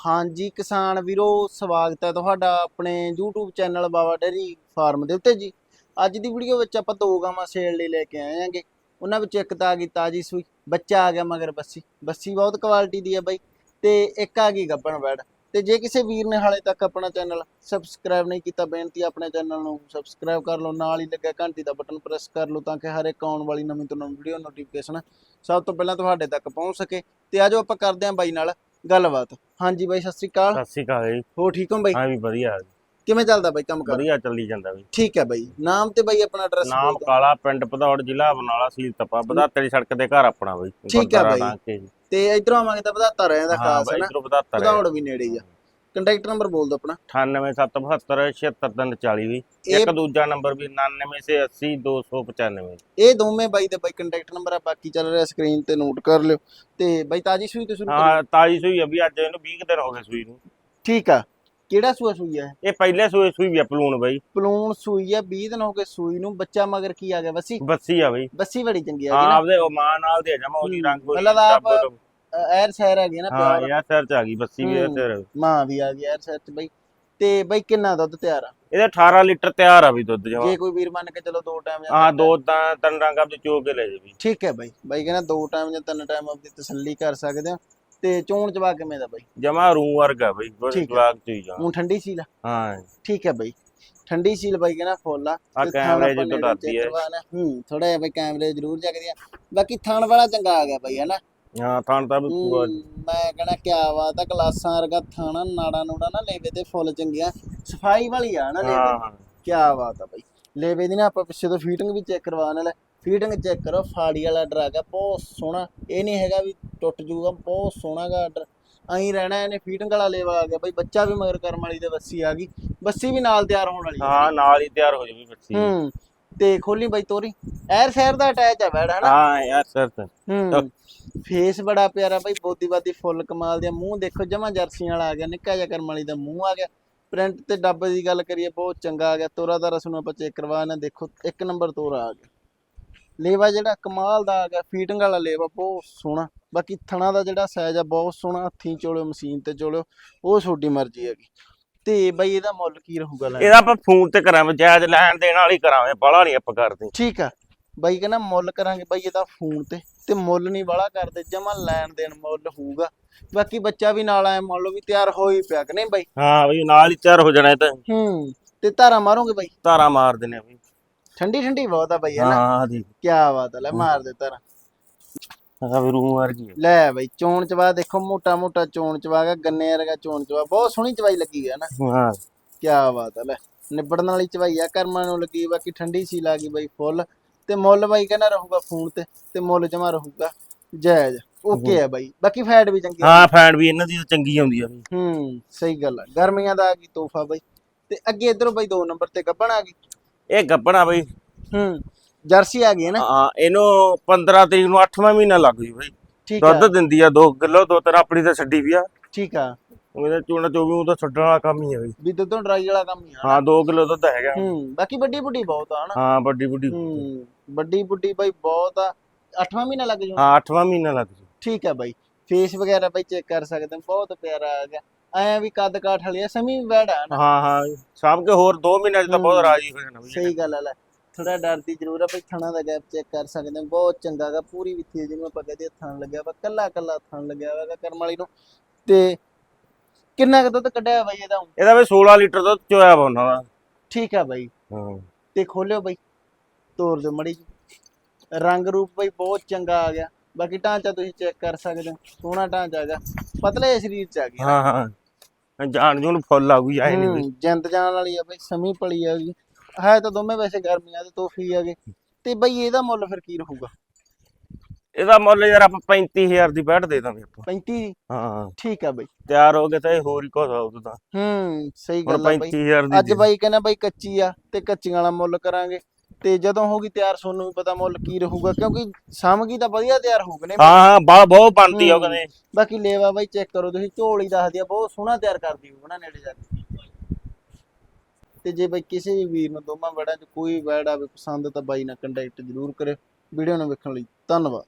ਹਾਂਜੀ, ਕਿਸਾਨ ਵੀਰੋ, ਸਵਾਗਤ ਹੈ ਤੁਹਾਡਾ ਆਪਣੇ YouTube channel Baba dairy farm ਦੇ ਉੱਤੇ ਜੀ। ਅੱਜ ਦੀ ਵੀਡੀਓ ਵਿੱਚ ਆਪਾਂ ਦੋ ਗਾਵਾਂ ਸੇਲ ਲਈ ਲੈ ਕੇ ਆਏ ਆਂਗੇ ਉਹਨਾਂ ਵਿੱਚ ਇੱਕ ਤਾਂ ਆ ਗਈ ਤਾਜੀ ਸੂਈ, ਬੱਚਾ ਆ ਗਿਆ ਮਗਰ ਬੱਸੀ। ਬੱਸੀ ਬਹੁਤ ਕੁਆਲਿਟੀ ਦੀ ਹੈ ਬਾਈ ਤੇ ਇੱਕ ਆ ਗਈ ਗੱਬਣ ਬੈੜ। ਤੇ ਜੇ ਕਿਸੇ ਵੀਰ ਨੇ ਹਾਲੇ ਤੱਕ ਆਪਣਾ ਚੈਨਲ ਸਬਸਕ੍ਰਾਈਬ ਨਹੀਂ ਕੀਤਾ, ਬੇਨਤੀ ਆਪਣੇ ਚੈਨਲ ਨੂੰ ਸਬਸਕ੍ਰਾਈਬ ਕਰ ਲਓ, ਨਾਲ ਹੀ ਲੱਗਿਆ ਘੰਟੀ ਦਾ ਬਟਨ ਪ੍ਰੈਸ ਕਰ ਲਓ ਤਾਂ ਕਿ ਹਰ ਇੱਕ ਆਉਣ ਵਾਲੀ ਨਵੀਂ ਤੋਂ ਨਵੀਂ ਵੀਡੀਓ ਨੋਟੀਫਿਕੇਸ਼ਨ ਸਭ ਤੋਂ ਪਹਿਲਾਂ ਤੁਹਾਡੇ ਤੱਕ ਪਹੁੰਚ ਸਕੇ। ਤੇ ਆਜੋ ਆਪਾਂ ਕਰਦੇ ਹਾਂ ਬਾਈ ਨਾਲ ਗੱਲਬਾਤ। ਹਾਂਜੀ ਬਾਈ ਸਤਿ ਸ੍ਰੀ ਅਕਾਲ। ਸਤਿ ਸ਼੍ਰੀ ਅਕਾਲ ਜੀ। ਹੋ ਠੀਕ ਹੋ ਬਾਈ? ਹਾਂ ਵੀ ਵਧੀਆ ਕਿਵੇਂ ਚੱਲਦਾ ਬਾਈ ਕੰਮ ਕਰ? ਵਧੀਆ ਚੱਲੀ ਜਾਂਦਾ ਵੀ ਠੀਕ ਹੈ ਬਾਈ। ਨਾਮ ਤੇ ਬਾਈ ਆਪਣਾ ਐਡਰੈਸ ਨਾਮ ਕਾਲਾ ਪਿੰਡ ਪਧੌੜ ਜ਼ਿਲ੍ਹਾ ਬਰਨਾਲਾ ਸੀਲ ਤਪਾ ਬਦਾਤਰੀ ਸੜਕ ਦੇ ਘਰ ਆਪਣਾ ਬਈ। ਠੀਕ ਹੈ ਬਾਈ। ਤੇ ਇਧਰੋਂ ਆਵਾਂਗੇ ਤਾਂ ਵਧਾਤਾ ਰਹੇ ਦਾ ਹਾਂ ਖਾਸ ਹੈ ਬਾਈ ਨਾ? ਇਧਰੋਂ ਬਦਾਤਰ ਵਧਾਉੜ ਵੀ ਨੇੜੇ ਹੀ ਆ। ਕੰਟੈਕਟ ਨੰਬਰ ਬੋਲ ਦਿਓ ਆਪਣਾ। 9877767340 ਵੀ। ਇਹ ਇੱਕ ਦੂਜਾ ਨੰਬਰ ਵੀ 9980 ਇਹ ਦੋਵੇਂ ਬਾਈ ਦੇ ਬਾਈ ਕੰਟੈਕਟ ਨੰਬਰ ਆ ਬਾਕੀ ਚੱਲ ਰਿਹਾ ਸਕਰੀਨ ਤੇ ਨੋਟ ਕਰ ਲਿਓ। ਤੇ ਬਾਈ ਤਾਜੀ ਸੂਈ ਤੋਂ ਸ਼ੁਰੂ ਹਾਂ ਤਾਜੀ ਸੂਈ ਵੀ ਅੱਜ ਇਹਨੂੰ 20 ਕੁ ਦਿਨ ਹੋ ਗਏ ਸੂਈ ਨੂੰ। ਠੀਕ ਆ। ਕਿਹੜਾ ਸੂਆ ਸੂਈ ਆ ਇਹ? ਇਹ ਪਹਿਲੇ ਸੂਈ ਸੂਈ ਵੀ ਆ ਪਲੂਣ ਬਾਈ। ਪਲੂਣ ਸੂਈ ਆ 20 ਦਿਨ ਹੋ ਗਏ ਸੂਈ ਨੂੰ। ਬੱਚਾ ਮਗਰ ਕੀ ਆ ਗਿਆ? ਬੱਸੀ ਬੱਸੀ ਆ ਬਈ। ਬੱਸੀ ਬੜੀ ਚੰਗੀ ਆ ਹਾਂ ਗਈ ਨਾ। ਆਪਦੇ ਉਹ ਮਾਂ ਨਾਲ ਦੇ ਜਮਾ ਉਹਦੀ ਰੰਗ ਮਤਲਬ ਆਪ ਐਰ ਸੈਰ ਆ ਗਈ ਨਾ ਹਾਂ ਯਾਰ ਸਿਰ ਚ ਆ ਗਈ ਬੱਸੀ ਵੀ ਹੂੰ। ਸਿਰ ਮਾਂ ਵੀ ਆ ਗਈ ਐਰ ਸੈਰ ਚ ਬਾਈ। ਤੇ ਬਾਈ ਕਿੰਨਾ ਦੁੱਧ ਤਿਆਰ ਆ? ਇਹਦੇ 18 ਲੀਟਰ ਤਿਆਰ ਆ ਵੀ ਦੁੱਧ ਜਮਾ। ਜੇ ਕੋਈ ਵੀਰ ਮੰਨ ਕੇ ਚਲੋ ਦੋ ਟਾਈਮ ਹਾਂ ਦੋ ਤਾਂ ਤਿੰਨ ਰੰਗ ਆਪਦੇ ਚੋ ਕੇ ਲੈ ਜੇ ਵੀ ਠੀਕ ਹੈ ਬਾਈ। ਬਾਈ ਕਹਿੰਦਾ ਦੋ ਟਾਈਮ ਜਾਂ ਤਿੰਨ ਟਾਈਮ ਆਪਦੀ ਤਸੱਲੀ ਕਰ ਸਕਦੇ ਹੋ ਤੇ ਚੋਣ ਚਵਾ ਕਿਵੇਂ ਦਾ ਬਾਈ? ਜਮਾ ਰੂ ਵਰਗਾ ਬਈ ਬੜੀ ਠੀਕ ਹੈ। ਜਵਾਕ ਜਾ ਹੁਣ ਠੰਡੀ ਸੀਲ ਆ? ਹਾਂ। ਠੀਕ ਹੈ ਬਾਈ। ਠੰਡੀ ਸੀਲ ਬਾਈ ਕਹਿੰਦਾ ਫੁੱਲ ਆ। ਆ ਤੇ ਕੈਮਰੇ ਆਪਾਂ ਜਦੋਂ ਨੇੜੇ ਡਰਦੀ ਹੈ ਕਰਵਾਉਣਾ। ਹੂੰ ਥੋੜਾ ਜਿਹਾ ਬਾਈ ਕੈਮਰੇ ਜ਼ਰੂਰ ਜਗਦੇ ਆ। ਬਾਕੀ ਥਣ ਵਾਲਾ ਚੰਗਾ ਆ ਗਿਆ ਬਾਈ ਹਨਾ ਹਾਂ ਥਣ ਤਾਂ ਵੀ ਪੂਰਾ ਮੈਂ ਕਹਿੰਦਾ ਕਿਆ ਬਾਤ ਆ ਕਲਾਸਾਂ ਵਰਗਾ ਥਾਣਾ ਨਾੜਾ ਨੂੜਾ ਨਾ ਲੇਵੇ ਤੇ ਫੁੱਲ ਚੰਗੀਆਂ ਸਫ਼ਾਈ ਵਾਲੀ ਆ ਨਾ ਲੇਵੇ ਹਾਂ ਹਾਂ। ਕਿਆ ਬਾਤ ਆ ਬਾਈ। ਲੇਵੇ ਦੀ ਨਾ ਆਪਾਂ ਪਿੱਛੇ ਤੋਂ ਫੀਟਿੰਗ ਵੀ ਚੈੱਕ ਕਰਵਾਉਣ ਵਾਲਾ ਫੀਟਿੰਗ ਚੈੱਕ ਕਰੋ ਫਾੜੀ ਵਾਲਾ ਡਰਗ ਆ ਬਹੁਤ ਸੋਹਣਾ। ਇਹ ਨਹੀਂ ਹੈਗਾ ਵੀ ਟੁੱਟ ਜੂਗਾ ਬਹੁਤ ਸੋਹਣਾ ਗਾ ਆਰਡਰ ਐਂ ਰਹਿਣਾ ਇਹਨੇ ਫੀਟਿੰਗ ਵਾਲਾ ਲੇਵਾ ਆ ਗਿਆ ਬਾਈ ਬੱਚਾ ਵੀ ਮਗਰ ਕਰਮ ਵਾਲੀ ਦੇ ਬੱਸੀ ਆ ਗਈ। ਬੱਸੀ ਵੀ ਨਾਲ ਤਿਆਰ ਹੋਣ ਵਾਲੀ ਆ। ਹਾਂ ਨਾਲ ਹੀ ਤਿਆਰ ਹੋ ਜਾਊਗੀ ਬੱਚੀ ਹੂੰ ਤੇ ਖੋਲੀ ਬਾਈ ਤੋਰੀ। ਐਰ ਸ਼ਹਿਰ ਦਾ ਅਟੈਚ ਆ ਬੈੜ ਹਨਾ ਹਾਂ ਯਾਰ ਸਰ ਤੇ। ਹੂੰ। ਫੇਸ ਬੜਾ ਪਿਆਰਾ ਬਾਈ ਬੋਦੀ ਬਾਦੀ ਫੁੱਲ ਕਮਾਲ ਦੇ ਮੂੰਹ ਦੇਖੋ ਜਮਾ ਜਰਸੀਆਂ ਵਾਲਾ ਆ ਗਿਆ ਨਿੱਕਾ ਜਿਹਾ ਕਰਮ ਵਾਲੀ ਦਾ ਮੂੰਹ ਆ ਗਿਆ। ਪ੍ਰਿੰਟ ਤੇ ਡੱਬੇ ਦੀ ਗੱਲ ਕਰੀਏ ਬਹੁਤ ਚੰਗਾ ਆ ਗਿਆ। ਤੋਰਾ ਦਾ ਰਸ ਨੂੰ ਆਪਾਂ ਚੈੱਕ ਕਰਵਾਣਾ ਦੇਖੋ ਇੱਕ ਨੰਬਰ ਤੋਰਾ ਆ ਗਿਆ। ਲੇਵਾ ਜਿਹੜਾ ਕਮਾਲ ਦਾ ਆ ਗਿਆ ਫੀਟਿੰਗ ਵਾਲਾ ਲੇਵਾ ਬਹੁਤ ਸੋਹਣਾ। ਬਾਕੀ ਥਣਾ ਦਾ ਜਿਹੜਾ ਸਾਈਜ਼ ਆ ਬਹੁਤ ਸੋਹਣਾ। ਹੱਥੀਂ ਚੋਲਿਓ ਮਸ਼ੀਨ ਤੇ ਚੋਲਿਓ ਉਹ ਤੁਹਾਡੀ ਮਰਜ਼ੀ ਹੈਗੀ। ਤੇ ਬਾਈ ਇਹਦਾ ਮੁੱਲ ਕੀ ਰਹੂਗਾ ਲੈ। ਇਹਦਾ ਆਪਾਂ ਫੋਨ ਤੇ ਕਰਾਂਗੇ ਜਾਇਜ਼ ਲੈਣ ਦੇਣ ਵਾਲੀ ਕਰਾਂਗੇ ਬਾਹਲਾ ਨਹੀਂ ਆਪਾਂ ਕਰਦੇ। ਠੀਕ ਆ। ਬਾਈ ਕਹਿੰਦਾ ਮੁੱਲ ਕਰਾਂਗੇ ਬਾਈ ਇਹਦਾ ਫੋਨ ਤੇ ਤੇ ਮੁੱਲ ਨਹੀਂ ਵਾਲਾ ਕਰਦੇ ਜਮਾ ਲੈਣ ਦੇਣ ਮੁੱਲ ਹੋਊਗਾ। ਬਾਕੀ ਬੱਚਾ ਵੀ ਨਾਲ ਆਇਆ ਮੰਨ ਲਓ ਵੀ ਤਿਆਰ ਹੋ ਹੀ ਪਿਆ ਕਿ ਨਹੀਂ ਬਾਈ? ਹਾਂ ਬਈ ਨਾਲ ਹੀ ਤਿਆਰ ਹੋ ਜਾਣਾ ਇਹ ਤਾਂ। ਹੂੰ ਤੇ ਧਾਰਾ ਮਾਰੋਗੇ ਬਾਈ? ਧਾਰਾ ਮਾਰ ਦਿੰਦੇ ਆ ਬਈ। ਠੰਡੀ ਠੰਡੀ ਬਹੁਤ ਆ ਬਾਈ ਹੈ ਨਾ? ਹਾਂ ਦੀ ਕੀ ਬਾਤ ਆ ਲੈ ਮਾਰ ਦੇ ਧਾਰਾ। ਹਾਂ ਵੀ ਰੂ ਵਰਗੀ ਹੈ। ਲੈ ਬਾਈ ਚੋਣ ਚਵਾ ਦੇਖੋ ਮੋਟਾ ਮੋਟਾ ਚੋਣ ਚਵਾ ਗਾ ਗੰਨੇ ਵਰਗਾ ਚੋਣ ਚਵਾ ਬਹੁਤ ਸੋਹਣੀ ਚਵਾਈ ਲੱਗੀ ਹੈ ਨਾ। ਹਾਂ। ਕੀ ਬਾਤ ਆ ਲੈ ਨਿਬੜਨ ਵਾਲੀ ਚਵਾਈ ਆ ਕਰਮਾਂ ਨੂੰ ਲੱਗੀ ਬਾਕੀ ਠੰਡੀ ਸੀ ਲੱਗੀ ਬਾਈ ਫੁੱਲ। ਤੇ ਮੁੱਲ ਬਾਈ ਕਹਿੰਦਾ ਰਹੂਗਾ ਫੋਨ ਤੇ ਤੇ ਮੁੱਲ ਜਮਾ ਰਹੂਗਾ ਜਾਇਜ਼। ਓਕੇ ਆ ਬਾਈ। ਬਾਕੀ ਫੈਟ ਵੀ ਚੰਗੀ ਆ। ਹਾਂ ਫੈਨ ਵੀ ਇਹਨਾਂ ਦੀ ਤਾਂ ਚੰਗੀ ਆਉਂਦੀ ਆ ਬਈ। ਹੂੰ ਸਹੀ ਗੱਲ ਆ। ਗਰਮੀਆਂ ਦਾ ਆ ਗਈ ਤੋਹਫਾ ਬਾਈ। ਤੇ ਅੱਗੇ ਇਧਰੋਂ ਬਾਈ ਦੋ ਨੰਬਰ ਤੇ ਗੱਬਣ ਆ ਗਈ। ਇਹ ਗੱਬਣਾ ਬਈ। ਹੂੰ ਜਰਸੀ ਆ ਗਈ ਹੈ ਨਾ? ਹਾਂ ਇਹਨੂੰ 15 ਤਰੀਕ ਨੂੰ 8ਵਾਂ ਮਹੀਨਾ ਲੱਗ ਜੂ ਬਈ। ਠੀਕ ਆ। ਦੁੱਧ ਦਿੰਦੀ ਆ 2 ਕਿਲੋ ਦੋ ਤਰ ਆਪਣੀ ਤਾਂ ਛੱਡੀ ਵੀ ਆ। ਠੀਕ ਆ। ਉਹਦਾ ਚੂਣਾ ਚੋਵੀ ਉਹ ਤਾਂ ਛੱਡਣ ਵਾਲਾ ਕੰਮ ਹੀ ਆ ਬਈ। ਵੀ ਦੁੱਧੋਂ ਡਰਾਈ ਵਾਲਾ ਕੰਮ ਹੀ ਆ ਹਾਂ 2 ਕਿਲੋ ਦੁੱਧ ਹੈਗਾ। ਹੂੰ ਬਾਕੀ ਵੱਡੀ ਵੱਡੀ ਬਹੁਤ ਆ ਹਨਾ? ਹਾਂ ਵੱਡੀ ਵੱਡੀ ਹੂੰ ਵੱਡੀ ਵੱਡੀ ਬਾਈ ਬਹੁਤ ਆ। 8ਵਾਂ ਮਹੀਨਾ ਲੱਗ ਜੂ। ਹਾਂ 8ਵਾਂ ਮਹੀਨਾ ਲੱਗ ਜੂ। ਠੀਕ ਆ ਬਾਈ। ਫੇਸ ਵਗੈਰਾ ਬਾਈ ਚੈੱਕ ਕਰ ਸਕਦੇ ਹੋ ਬਹੁਤ ਪਿਆਰਾ ਆ ਗਿਆ। ਐ ਵੀ ਕੱਦ ਕਾਠ ਵਾਲੀ ਆ ਸਮੀ ਵੈੜਾ ਨਾ ਹਾਂ ਹਾਂ ਸਾਂਭ ਕੇ ਹੋਰ 2 ਮਹੀਨਿਆਂ ਚ ਤਾਂ ਬਹੁਤ ਹੂੰ। ਰਾਜੀ ਹੋ ਜਾਣਾ ਬਈ। ਸਹੀ ਗੱਲ ਆ ਲੈ। ਥੋੜਾ ਡਰਦੀ ਜ਼ਰੂਰ ਆ ਬਈ ਥਣਾ ਦਾ ਗੈਪ ਚੈੱਕ ਕਰ ਸਕਦੇ ਹੋ ਬਹੁਤ ਚੰਗਾ ਗਾ ਪੂਰੀ ਵਿੱਥੀ ਜਿਹਨੂੰ ਆਪਾਂ ਕਹਦੇ ਥਣ ਲੱਗਿਆ ਵਾ ਕੱਲਾ ਕੱਲਾ ਥਣ ਲੱਗਿਆ ਵਾ ਕਰਮ ਵਾਲੀ ਨੂੰ। ਤੇ ਕਿੰਨਾ ਕੁ ਦੁੱਧ ਕੱਢਿਆ ਬਾਈ ਇਹਦਾ? ਇਹਦਾ ਵੀ 16 ਲੀਟਰ ਦੁੱਧ ਚੋਇਆ ਵਾ ਉਹਨਾਂ ਦਾ। ਠੀਕ ਆ ਬਾਈ। ਹਾਂ। ਤੇ ਖੋਲਿਓ ਬਾਈ ਤੋਰ ਦਿਓ ਮੜੀ ਰੰਗ ਰੂਪ ਬਾਈ ਬਹੁਤ ਚੰਗਾ ਆ ਗਿਆ। ਬਾਕੀ ਢਾਂਚਾ ਤੁਸੀਂ ਚੈੱਕ ਕਰ ਸਕਦੇ ਹੋ। ਸੋਹਣਾ ਢਾਂਚਾ ਹੈਗਾ ਪਤਲੇ ਸਰੀਰ ਚ ਆ ਗਿਆ। ਹਾਂ ਹਾਂ। ਜਾਣ ਜੂਨ ਫੁੱਲ ਆਊਗੀ ਆਏ ਨਹੀਂ ਬਈ ਹੂੰ, ਜਿੰਦ ਜਾਣ ਵਾਲੀ ਆ ਬਾਈ ਸਮੀ ਪਲੀ ਆ ਗਈ ਹੈ ਤਾਂ ਦੋਵੇਂ ਵੈਸੇ ਗਰਮੀਆਂ ਦੇ ਤੋਹਫੀ ਆਗੇ ਤੇ ਬਾਈ ਇਹਦਾ ਮੁੱਲ ਫਿਰ ਕੀ ਰਹੂਗਾ? ਇਹਦਾ ਮੁੱਲ ਯਾਰ ਆਪਾਂ 35000 ਦੀ ਬੈਠ ਦੇ ਦਾਂਗੇ ਆਪਾਂ। 35 ਹਾਂ। ਠੀਕ ਆ ਬਾਈ। ਤਿਆਰ ਹੋ ਗਏ ਤਾਂ ਇਹ ਹੋਰ ਹੀ ਕੁਝ ਆਉ ਤਾਂ। ਹੂੰ ਸਹੀ ਗੱਲ ਆ ਬਾਈ। 35000 ਦੀ ਅੱਜ ਬਾਈ ਕਹਿੰਦਾ ਬਾਈ ਕੱਚੀ ਆ ਤੇ ਕੱਚੀਆਂ ਵਾਲਾ ਮੁੱਲ ਕਰਾਂਗੇ। ਤੇ ਜਦੋਂ ਹੋਗੀ ਤਿਆਰ ਸੋਨੂੰ ਵੀ ਪਤਾ ਮੁੱਲ ਕੀ ਰਹੂਗਾ ਕਿਉਂਕਿ ਸਾਮਗੀ ਤਾਂ ਵਧੀਆ ਤਿਆਰ ਹੋਊਗੇ ਨੇ ਹਾਂ ਹਾਂ ਬਾ- ਬਹੁਤ ਬਣਦੀ ਆ ਉਹ ਹੂੰ। ਕਹਿੰਦੇ। ਬਾਕੀ ਲੇਵਾ ਬਾਈ ਚੈੱਕ ਕਰੋ ਤੁਸੀਂ ਝੋਲੀ ਦੱਸਦੀ ਆ ਬਹੁਤ ਸੋਹਣਾ ਤਿਆਰ ਕਰਦੀ ਹੋਊ ਨਾ ਨੇੜੇ ਜਾ ਕੇ। ਤੇ ਜੇ ਬਾਈ ਕਿਸੇ ਵੀ ਵੀਰ ਨੂੰ ਦੋਵਾਂ ਵੜਾਂ ਚ ਕੋਈ ਵੜ ਆਵੇ ਪਸੰਦ ਤਾਂ ਬਾਈ ਨਾਲ ਕੰਟੈਕਟ ਜ਼ਰੂਰ ਕਰਿਓ। ਵੀਡੀਓ ਨੂੰ ਵੇਖਣ ਲਈ ਧੰਨਵਾਦ।